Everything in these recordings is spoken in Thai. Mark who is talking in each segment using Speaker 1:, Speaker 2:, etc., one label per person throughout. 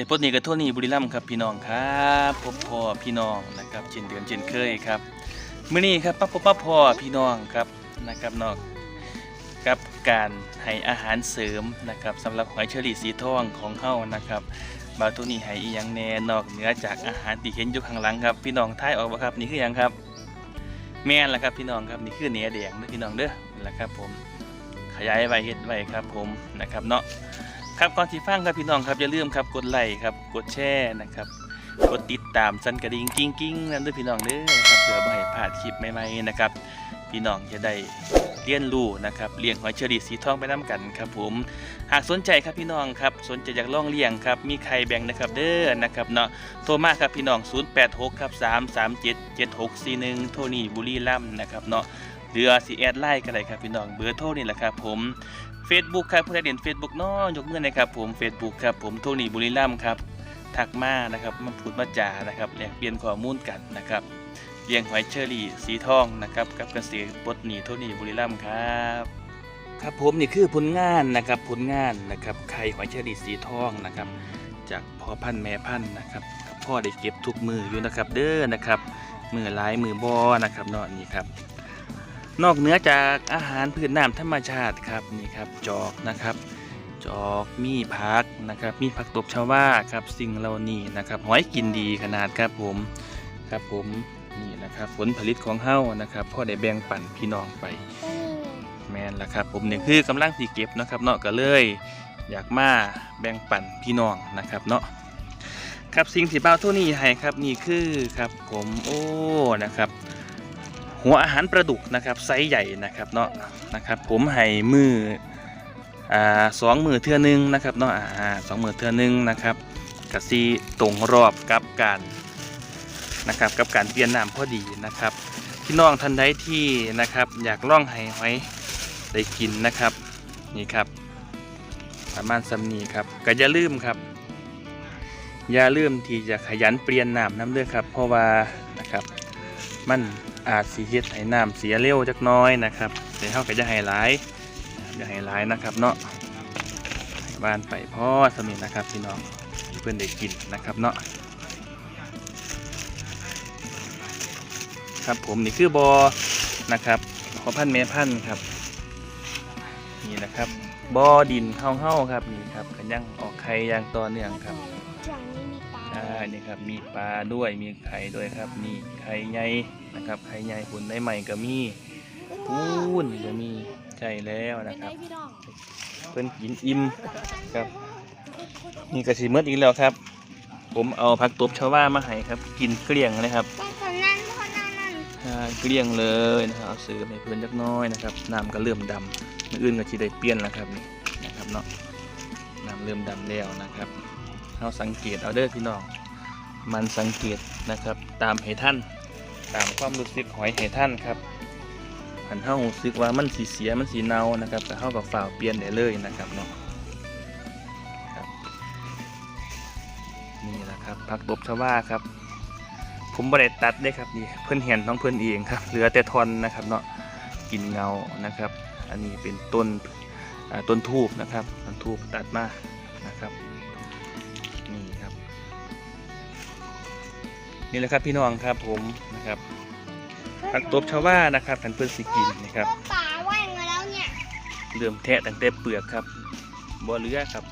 Speaker 1: ษตรพจนีกับทั่นี้บุรีรัมย์ครับพี่น้องครับพบพ่อพี่น้องนะครับเช่นเดือนเช่นเคยครับมื้อนี้ครับป้าพบป้าพ่อพี่น้องครับนะครับเนอกกับการให้อาหารเสริมนะครับสำหรับหอยเชอรี่สีทองของเฮานะครับบาวตัวนี้ให้อีหยังแน่นอกเหนือจากอาหารที่เห็นอยู่ข้างหลังครับ พี่น้องท้ายออกบ่ครับนี่คือหยังครับ แม่นละครับพี่น้องครับนี่คือเนื้อแดงเด้อพี่น้องเด้อนะครับผมขยายไว้เฮ็ดไว้ครับผมนะครับเนาะ ครับก่อนที่ฟังครับพี่น้องครับอย่าลืมครับกดไลค์ครับกดแชร์นะครับกดติดตามสั่นกระดิ่งกิ้งกิ้งนั่นด้วยพี่น้องเด้อครับเพื่อไม่ให้พลาดคลิปใหม่ๆนะครับ พี่น้องจะได้เรียนรู้นะครับเลี้ยงหอยเชอรี่สีทองไปน้ากันครับผมหากสนใจครับพี่น้องครับสนใจอยากล่องเลี้ยงครับมีใครแบ่งนะครับเด้อนะครับเนาะโทรมาครับพี่น้อง 086ครับ337 7641 โทนี่บุรีรัมนะครับเนาะ หรือสิแอดไลน์ก็ได้ครับพี่น้องเบอร์โทรนี่แหละครับผม Facebook ครับผู้ใดเด่น Facebook เนาะยกมือหนะครับผม Facebook ครับผมโทนี่บุรีรัมย์ครับทักมานะครับมาพูดมาจานะครับแลกเปลี่ยนข้อมูลกันนะครับเลี้ยงหอยเชอรี่สีทองนะครับกับเกษตรปดหนีโทนี่บุรีรัมย์ครับครับผมนี่คือผลงานนะครับผลงานนะครับไข่หอยเชอรี่สีทองนะครับ จากพ่อพันธุ์แม่พันธุ์นะครับพ่อได้เก็บทุกมืออยู่นะครับเด้อนะครับมือลายมือบอนะครับเนาะนี่ครับ นอกเหนือจากอาหารพื้นน้ำธรรมชาติครับนี่ครับจอกนะครับ จอกมีผักนะครับ มีผักตบชาวาครับสิ่งเหล่านี้นะครับหอยกินดีขนาดครับผมครับผมนี่นะครับผลผลิตของเฮ้านะครับพ่อได้แบ่งปันพี่น้องไปแมนละครับผมนี่คือกำลังสีเก็บนะครับเนาะก็เลย อยากมาแบ่งปันพี่น้องนะครับเนาะครับสิ่งที่เบ้าเท่านี้ให้ครับนี่คือครับผมโอ้นะครับ หัวอาหารปลาดุกนะครับไซส์ใหญ่นะครับเนาะนะครับ ผมให้มืออ่าสองมือเทื่อนึงนะครับเนาะอ่าสองมือเทื่อนึงนะครับกะซีตรงรอบกับการนะครับกับการเปลี่ยนน้ำพอดีนะครับพี่น้องท่านใดที่นะครับ อยากล่องไห้หอยได้กินนะครับนี่ครับประมาณสำนีครับก็อย่าลืมครับ อย่าลืมที่จะขยันเปลี่ยนน้ำน้ำเด้อดครับ เพราะว่านะครับมัน อาจสีเฮ็ดให้น้ำเสียเร็วจักน้อยนะครับแต่เฮาก็จะให้หลายอย่าให้หลายนะครับเนาะบ้านไปพ่อสมินะครับพี่น้องเพื่อนได้กินนะครับเนาะครับผมนี่คือบอนะครับขอพันธุ์แม่พันครับ นี่นะครับบอดินเฮาเฮาๆครับนี่ครับกันยังออกไข่ยางต่อเนื่องครับ
Speaker 2: ฝั่งนี้มีปลา
Speaker 1: อ่านี่ครับมีปลาด้วยมีไข่ด้วยครับมีไข่ใหญ่นะครับไข่ใหญ่ผลได้ใหม่ก็มีปูนก็มีใช่แล้ว
Speaker 2: เป็น
Speaker 1: นะค
Speaker 2: ไง
Speaker 1: รับ
Speaker 2: พี่น้อง
Speaker 1: เพิ่นกินอิ่มครับนี่ก็สิหมดอีกแล้วครับ ผมเอาผักตบชาวามาให้ครับ กินเกลี้ยงเลยครับ
Speaker 2: ต้องคนนั้นคนนั้นนั่น
Speaker 1: อ่าเกลี้ยงเลยนะครับเอาซื้อให้เพื่อนจักหน้อยนะครับน้ำก็เริ่มดำมื้ออื่นก็สิได้เปลี่ยนแล้วครับนี่นะครับเนาะน้ำเริ่มดำแล้วนะครับ เราสังเกตเอาเด้อพี่น้อง มันสังเกตนะครับ ตามให้ท่าน ตามความรู้สึกหอยให้ท่านครับหันเฮารู้สึกว่ามันสีเสียมันสีเนานะครับก็เฮากับฝ่าวเปลี่ยนได้เลยนะครับเนาะครับนี่แหละครับผักตบชวาครับ ผมบ่ได้ตัดได้ครับนี่เพิ่อนเห็นของเพิ่อนเองครับเหลือแต่ทอนนะครับเนาะกินเงานะครับ อันนี้เป็นต้นต้นทูบนะครับต้นทูบตัดมานะครับ นี่แหละครับพี่น้องครับผมนะครับผักตบชาวานะครับขันเพื่อนสิกินนะครับ
Speaker 2: ก็ป่าว่ายมาแล้วเนี่ย
Speaker 1: เริ่มแทะตั้งแต่เปลือกครับบ่เหลือครับ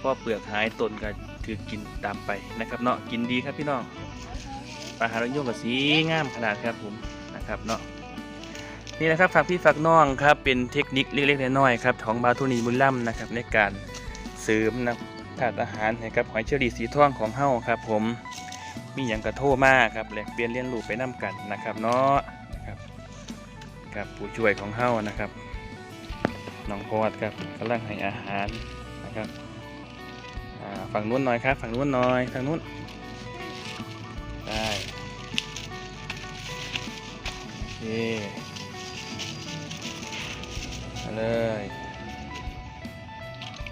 Speaker 1: พอเปลือกหายต้นก็ถือกินตามไปนะครับ เนาะกินดีครับพี่น้องปลาหารงโยงกับสีงามขนาดครับผมนะครับเนาะนี่นะครับฝากพี่ฝากน้องครับเป็นเทคนิคเล็กๆน้อยๆครับของบาทูนีบุญล่ำนะครับในการเสริมนะธาตุอาหารให้กับหอยเชอรี่สีทองของเฮาครับผม มีอย่างกระโทมากครับแหลกเปลี่ยนเรียนรู้ไปน้กันนะครับเนาะครับกับผู้ช่วยของเฮานะครับน้องพอดครับกำลังให้อาหารนะครับฝั่งนู้นหน่อยครับฝั่งนู้นหน่อยฝั่งนู้นได้โอเคมาเลย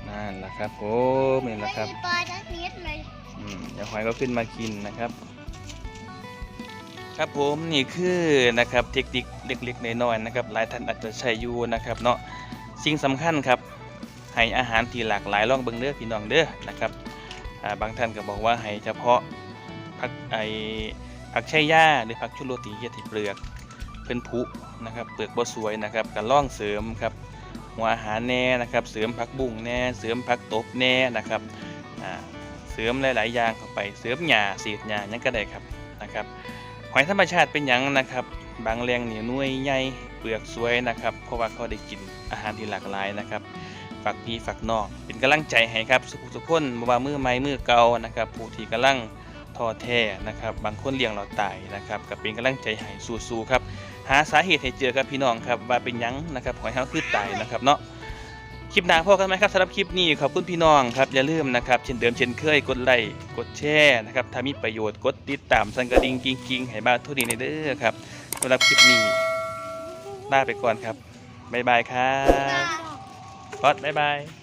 Speaker 1: นั่นแหละครับผมนี่แหละครับ
Speaker 2: ปลาจักนิดเลย
Speaker 1: ดี๋ยวหอยก็ขึ้นมากินนะครับ ครับผมนี่คือนะครับเทคนิคเล็กๆน้อยๆนะครับ หลายท่านอาจจะใช้อยู่นะครับเนาะสิ่งสำคัญครับให้อาหารที่หลากหลายลองเบิ่งเด้อพี่น้องเด้อนะครับาบางท่านก็บอกว่าให้เฉพาะผักไอผักไชย่าหรือผักชุโรตีเฮ็ดให้เปลือกเพิ่นผุนะครับเปลือกบ่สวยนะครับก็ล่องเสริมครับหัวอาหารแน่นะครับ เสริมผักบุ้งแน่ เสริมผักตบแน่นะครับ เสริมหลายๆอย่างเข้าไปเสริมหญ้าเศษหญ้าหยังก็ได้ครับนะครับหอยธรรมชาติเป็นหยังนะครับบางแรงเนี่หน่ยใหญ่เปลือกสวยนะครับเพราะว่าเขาได้กินอาหารที่หลากหลายนะครับฝากพี่ฝากนองเป็นกำลังใจให้ครับสุขสุขคนบ่ว่ามือไม้มือเก่านะครับผู้ที่กำลังท้อแท้นะครับ บางคนเลี้ยงเราตายนะครับก็เป็นกำลังใจให้สู้ๆครับหาสาเหตุให้เจอครับพี่น้องครับว่าเป็นยังนะครับหอยเฮาคือตายนะครับเนาะ คลิปหน้าพอกันไหมครับสำหรับคลิปนี้ขอบคุณพี่น้องครับอย่าลืมนะครับเช่นเดิมเช่นเคยกดไลค์กดแชร์นะครับถ้ามีประโยชน์กดติดตามสั่นกระดิ่งกิ้งๆให้บ้านทุกดีในเด้อครับสำหรับคลิปนี้ลาไปก่อนครับบ๊ายบายครับ
Speaker 2: จ้า
Speaker 1: พอดบ๊ายบาย